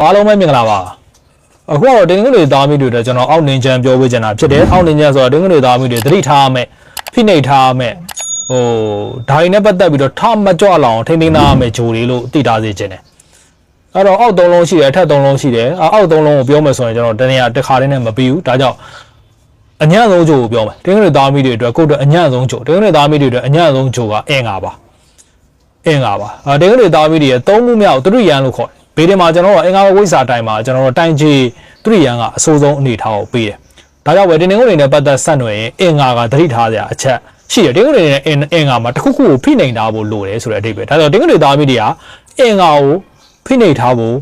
အားလုံးပဲမင်္ဂလာပါအခုကတော့တင်းငွေတွေသားမိတွေတော့ကျွန်တော်အောက်နေချမ်းပြောပေးချင်တာဖြစ်တယ်အောက်နေချမ်းဆိုတော့တင်းငွေတွေသားမိတွေသတိထားရမယ်ဖိနှိပ်ထားရမယ်ဟိုဒါရီနဲ့ပတ်သက်ပြီးတော့ထမကြွလောင်ထိမ့်သိမ်းသားရမယ်ဂျိုတွေလို့သိထားစေချင်တယ်အဲ့တော့အောက်သုံးလုံးရှိတယ်အထက်သုံးလုံးရှိတယ်အဲ့အောက်သုံးလုံးကိုပြောမယ်ဆိုရင်ကျွန်တော်တနေ့တစ်ခါတည်းနဲ့မပြီးဘူးဒါကြောင့်အညံ့ဆုံးဂျိုကိုပြောမယ်တင်းငွေတွေသားမိတွေအတွက်ကိုယ့်အတွက်အညံ့ဆုံးဂျိုတင်းငွေတွေသားမိတွေအတွက်အညံ့ဆုံးဂျိုကအင်္ဂါပါအင်္ဂါပါအဲတင်းကလေးသားမီးတွေရဲ့သုံးမှုမြောက်သူရိယန်လို့ခေါ်တယ် ဘေးဒီမှာကျွန်တော်တို့အင်္ဂါဝိဇ္ဇာတိုင်းမှာကျွန်တော်တို့တိုင်ကြီးသူရိယန်ကအဆိုးဆုံးအနေထားကိုပေးတယ်ဒါကြောင့်ပဲတင်းတင်းကိုတွေနဲ့ပတ်သက်ဆက်နွယ်ရင်အင်္ဂါကသတိထားစရာအချက်ရှိတယ်တင်းကိုတွေနဲ့အင်အင်္ဂါမှာတစ်ခုခုကိုဖိနှိမ်ထားဖို့လိုတယ်ဆိုတဲ့အဓိပ္ပာယ်ဒါကြောင့်တင်းကလေးသားမီးတွေကအင်္ဂါကိုဖိနှိမ်ထားဖို့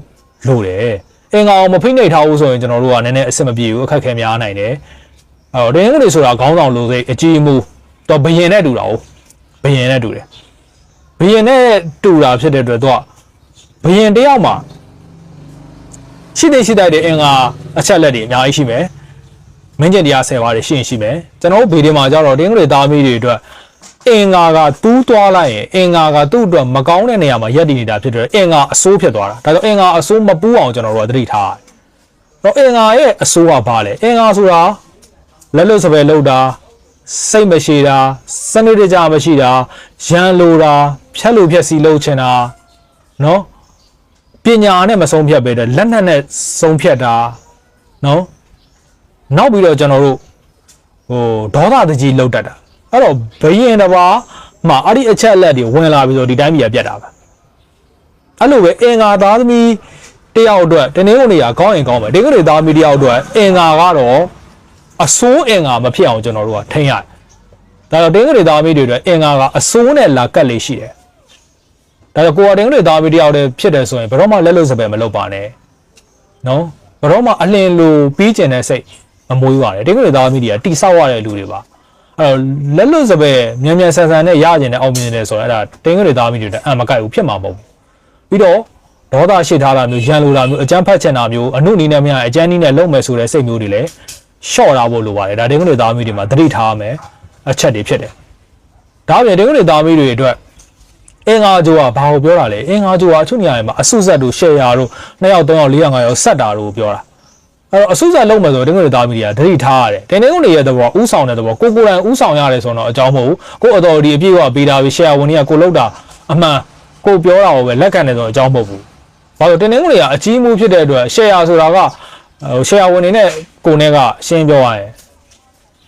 လိုတယ်အင်္ဂါကိုမဖိနှိမ်ထားဘူးဆိုရင်ကျွန်တော်တို့ကနည်းနည်းအဆင်မပြေဘူးအခက်အခဲများနိုင်တယ်အဲတော့တင်းကလေးဆိုတာခေါင်းဆောင်လိုစိတ်အကြီးအမှုတော့ဘယင်နဲ့တူတာ哦ဘယင်နဲ့တူတယ်ဘယင်နဲ့တူတာဖြစ်တဲ့အတွက်သူက ဘယင်တယောက်မှာရှိတဲ့ရှိတဲ့တဲ့အင်္ဂါအချက်လက်တွေအများကြီးရှိမယ်မင်းကျင်တရား10ပါးတွေရှိရင်ရှိမယ်ကျွန်တော်တို့ဘေးဒီမှာကြတော့တင်းကလေးသားမီးတွေအတွက်အင်္ဂါကတူးသွားလိုက်ရင်အင်္ဂါကသူ့အတွက်မကောင်းတဲ့နေရာမှာရက်တည်နေတာဖြစ်တဲ့အင်္ဂါအဆိုးဖြစ်သွားတာဒါကြောင့်အင်္ဂါအဆိုးမပူးအောင်ကျွန်တော်တို့ကသတိထားရတယ်တော့အင်္ဂါရဲ့အဆိုးကဘာလဲအင်္ဂါဆိုတာလက်လွတ်စပယ်လောက်တာစိတ်မရှိတာစနစ်တကျမရှိတာရန်လိုတာဖြက်လို့ဖြက်စီလုပ်ချင်တာနော် ပညာနဲ့မဆုံးဖြတ်ပဲတဲ့လက်နက်နဲ့ဆုံးဖြတ်တာနော်နောက်ပြီးတော့ကျွန်တော်တို့ဟိုဒေါသတကြီးလောက်တတ်တာအဲ့တော့ဘယင်တစ်ပါးမှာအဲ့ဒီအချက်အလက်တွေဝင်လာပြီးတော့ဒီတိုင်းပြည်ကပြတ်တာပဲအဲ့လိုပဲအင်္ဂါသားသမီးတယောက်အတွက်တင်းနေကုန်နေရကောင်းရင်ကောင်းပဲဒီကနေ့သားသမီးတယောက်အတွက်အင်္ဂါကတော့အစိုးအင်္ဂါမဖြစ်အောင်ကျွန်တော်တို့ကထိန်းရတယ်။ဒါတော့တင်းကလေးသားမီးတွေအတွက်အင်္ဂါကအစိုးနဲ့လာကတ်လေးရှိတယ်။ ဒါတော့ကိုယ်ကတင်းကလေးသားမီးတယောက်တည်းဖြစ်တယ်ဆိုရင်ဘယ်တော့မှလက်လွတ်စပယ်မလုပ်ပါနဲ့။နော်ဘယ်တော့မှအလင်းလိုပြီးကျင်တဲ့စိတ်မမွေးပါနဲ့တင်းကလေးသားမီးတွေကတိဆောက်ရတဲ့လူတွေပါ။အဲ့တော့လက်လွတ်စပယ်မြန်မြန်ဆန်ဆန်နဲ့ရကျင်တဲ့အောင်မြင်တယ်ဆိုတော့အဲ့ဒါတင်းကလေးသားမီးတွေအတွက်အံမကိုက်ဘူးဖြစ်မှာမဟုတ်ဘူး။ပြီးတော့ဒေါသရှိထားတာမျိုးရန်လိုတာမျိုးအကြမ်းဖက်ချင်တာမျိုးအမှုနီးနဲ့မရအကြမ်းနီးနဲ့လုံမယ်ဆိုတဲ့စိတ်မျိုးတွေလည်းရှော့ထားဖို့လိုပါတယ်ဒါတင်းကုန်းတွေသားမီးတွေမှာသတိထားရမယ်အချက်တွေဖြစ်တယ်ဒါအပြင်တင်းကုန်းတွေသားမီးတွေအတွက် အင်္ဂါဂျိုကဘာကိုပြောတာလဲအင်္ဂါဂျိုကအချုနေရာမှာအဆုဆက်တို့ရှယ်ယာတို့2ယောက်3ယောက်4ယောက်5ယောက်ဆက်တာတို့ပြောတာအဲ့တော့အဆုဆက်လုံးမယ်ဆိုတင်းကုန်းတွေသားမီးတွေကသတိထားရတယ်တင်းကုန်းတွေရဲ့သဘောဥဆောင်တဲ့သဘောကိုကိုယ်တိုင်ဥဆောင်ရတယ်ဆိုတော့အကြောင်းမဟုတ်ဘူးကိုအတော်ဒီအပြည့်ကပေးတာပြီးရှယ်ယာဝင်တွေကကိုလောက်တာအမှန်ကိုပြောတာကိုပဲလက်ခံတယ်ဆိုတော့အကြောင်းမဟုတ်ဘူးဘာလို့တင်းတင်းကုန်းတွေကအကြီးမှုဖြစ်တဲ့အတွက်ရှယ်ယာဆိုတာကဟိုရှယ်ယာဝင်နေနဲ့ကိုနဲ့ကရှင်းပြောရရင်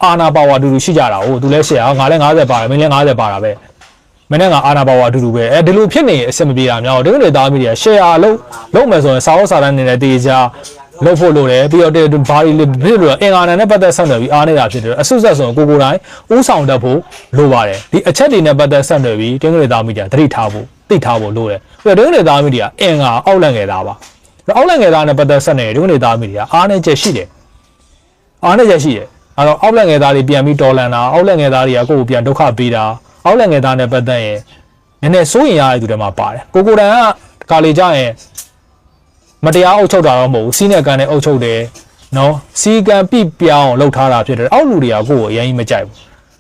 အာနာပါဝါအတူတူရှိကြတာဟုတ်သူလည်းရှယ်ဟာငါလည်း90ပါတယ်မင်းလည်း90ပါတာပဲ မင်းနဲ့ငါအာနာပါဝါအတူတူပဲအဲဒီလိုဖြစ်နေရင်အဆင်မပြေတာများတော့ဒီလိုသားမိတွေကရှယ်ဟာလုံးလုံးမယ်ဆိုရင်စာအုပ်စာတမ်းနေတဲ့တေချာလုံးဖို့လိုတယ်ပြီးတော့ဘာဒီလေးဖြစ်လို့အင်္ဂါနာနဲ့ပတ်သက်ဆက်နွယ်ပြီးအားနေတာဖြစ်တယ်အဆုဆက်ဆိုရင်ကိုကိုတိုင်းဥဆောင်တတ်ဖို့လိုပါတယ်ဒီအချက်တွေနဲ့ပတ်သက်ဆက်နွယ်ပြီးတင်းကလေးသားမိတွေကသတိထားဖို့သိထားဖို့လိုတယ်ပြီးတော့တင်းကလေးသားမိတွေကအင်္ဂါအောက်လန့်ငယ်သားပါအောက်လန့်ငယ်သားနဲ့ပတ်သက်ဆက်နွယ်တင်းကလေးသားမိတွေကအားနေချက်ရှိတယ်အားနေချက်ရှိတယ်အဲ့တော့အောက်လက်ငယ်သားတွေပြန်ပြီးတော်လန်တာအောက်လက်ငယ်သားတွေကကိုယ့်ကိုပြန်ဒုက္ခပေးတာ အောက်လက်ငယ်သားနဲ့ပတ်သက်ရင်နည်းနည်းစိုးရင်ရတဲ့သူတွေမှာပါတယ်ကိုကိုတန်ကကာလီကြရင်မတရားအုပ်ချုပ်တာတော့မဟုတ်ဘူးစီးနဲ့ကန်နဲ့အုပ်ချုပ်တယ်နော်စီကံပြပြောင်းလှုပ်ထားတာဖြစ်တယ်အောက်လူတွေကကိုယ့်ကိုအရင်ကြီးမကြိုက်ဘူး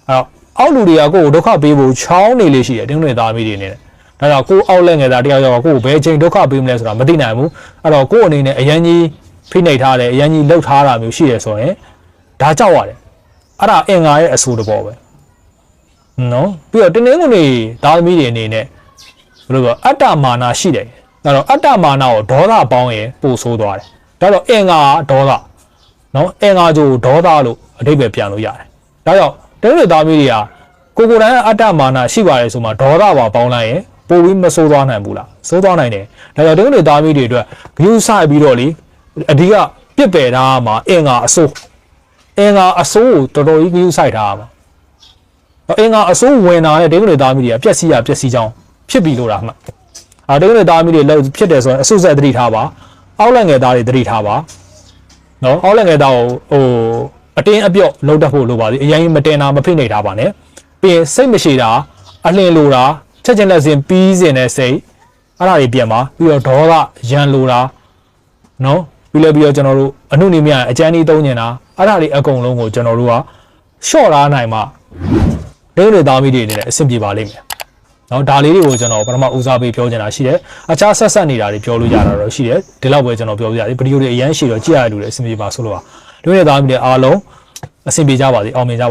အဲ့တော့အောက်လူတွေကကိုယ့်ကိုဒုက္ခပေးဖို့ချောင်းနေလေးရှိတယ်တင်းတွေသားမိတွေနေတယ်ဒါကြောင့်ကိုယ့်အောက်လက်ငယ်သားတယောက်ယောက်ကကိုယ့်ကိုဘယ်ချိန်ဒုက္ခပေးမလဲဆိုတာမသိနိုင်ဘူးအဲ့တော့ကိုယ့်အနေနဲ့အရင်ကြီးဖိနှိပ်ထားတယ်အရင်ကြီးလှုပ်ထားတာမျိုးရှိတယ်ဆိုရင်ဒါကြောက်ရတယ်အဲ့ဒါအင်္ဂါရဲ့အဆိုးတဘောပဲ နော်ပြီးတော့တင်းတင်းကုန်တွေသားသမီးတွေအနေနဲ့ဘယ်လိုပြောအတ္တမာနရှိတယ်အဲ့တော့အတ္တမာနကိုဒေါသပေါင်းရင်ပို့ဆိုးသွားတယ်ဒါတော့အင်္ဂါကဒေါသနော်အင်္ဂါကြိုဒေါသလို့အဓိပ္ပာယ်ပြန်လို့ရတယ်ဒါကြောင့်တင်းတွေသားသမီးတွေကကိုကိုယ်တိုင်အတ္တမာနရှိပါတယ်ဆိုမှဒေါသပါပေါင်းလိုက်ရင်ပိုပြီးမဆိုးသွားနိုင်ဘူးလားဆိုးသွားနိုင်တယ်ဒါကြောင့်တင်းတွေသားသမီးတွေအတွက်ဂရုစိုက်ပြီးတော့လေအဓိကပြစ်ပယ်ထားမှာအင်္ဂါအဆိုးအင်္ဂါအစိုးကိုတော်တော်ကြီးကြီးစိုက်ထားတာပါ။ အင်္ဂါအစိုးဝင်လာတဲ့ဒိဗ္ဗေသားမီးတွေကပျက်စီးရပျက်စီးကြောင်းဖြစ်ပြီလို့လားမှတ်။အာဒိဗ္ဗေသားမီးတွေလောက်ဖြစ်တယ်ဆိုရင်အဆုဆက်သတိထားပါ။အောက်လက်ငယ်သားတွေသတိထားပါ။နော်အောက်လက်ငယ်သားကိုဟိုအတင်းအပြော့လောက်တတ်ဖို့လိုပါသေး။အရင်မတင်တာမဖိနေထားပါနဲ့။ပြီးရင်စိတ်မရှိတာအလင်းလိုတာချက်ချင်းလက်စင်ပြီးစင်တဲ့စိတ်အဲ့ဒါတွေပြန်ပါပြီးတော့ဒေါသရန်လိုတာနော်ပြီးလဲပြီးတော့ကျွန်တော်တို့အနုနေမြအကျန်းကြီးသုံးနေတာအဲ့ဒါတွေအကုန်လုံးကိုကျွန်တော်တို့ကရှော့ထားနိုင်မှ ဒိန်းတွေသားမိတွေအနေနဲ့အဆင်ပြေပါလိမ့်မယ်နော်ဒါလေးတွေကိုကျွန်တော်ပထမဦးစားပေးပြောချင်တာရှိတယ်အခြားဆက်ဆက်နေတာတွေပြောလို့ရတာတော့ရှိတယ်ဒီလောက်ပဲကျွန်တော်ပြောပြရစီဗီဒီယိုတွေအရန်ရှိတော့ကြည့်ရတဲ့လူတွေအဆင်ပြေပါဆိုလို့ပါလူတွေသားမိတွေအားလုံးအဆင်ပြေကြပါစေအောင်မြင်ကြပါ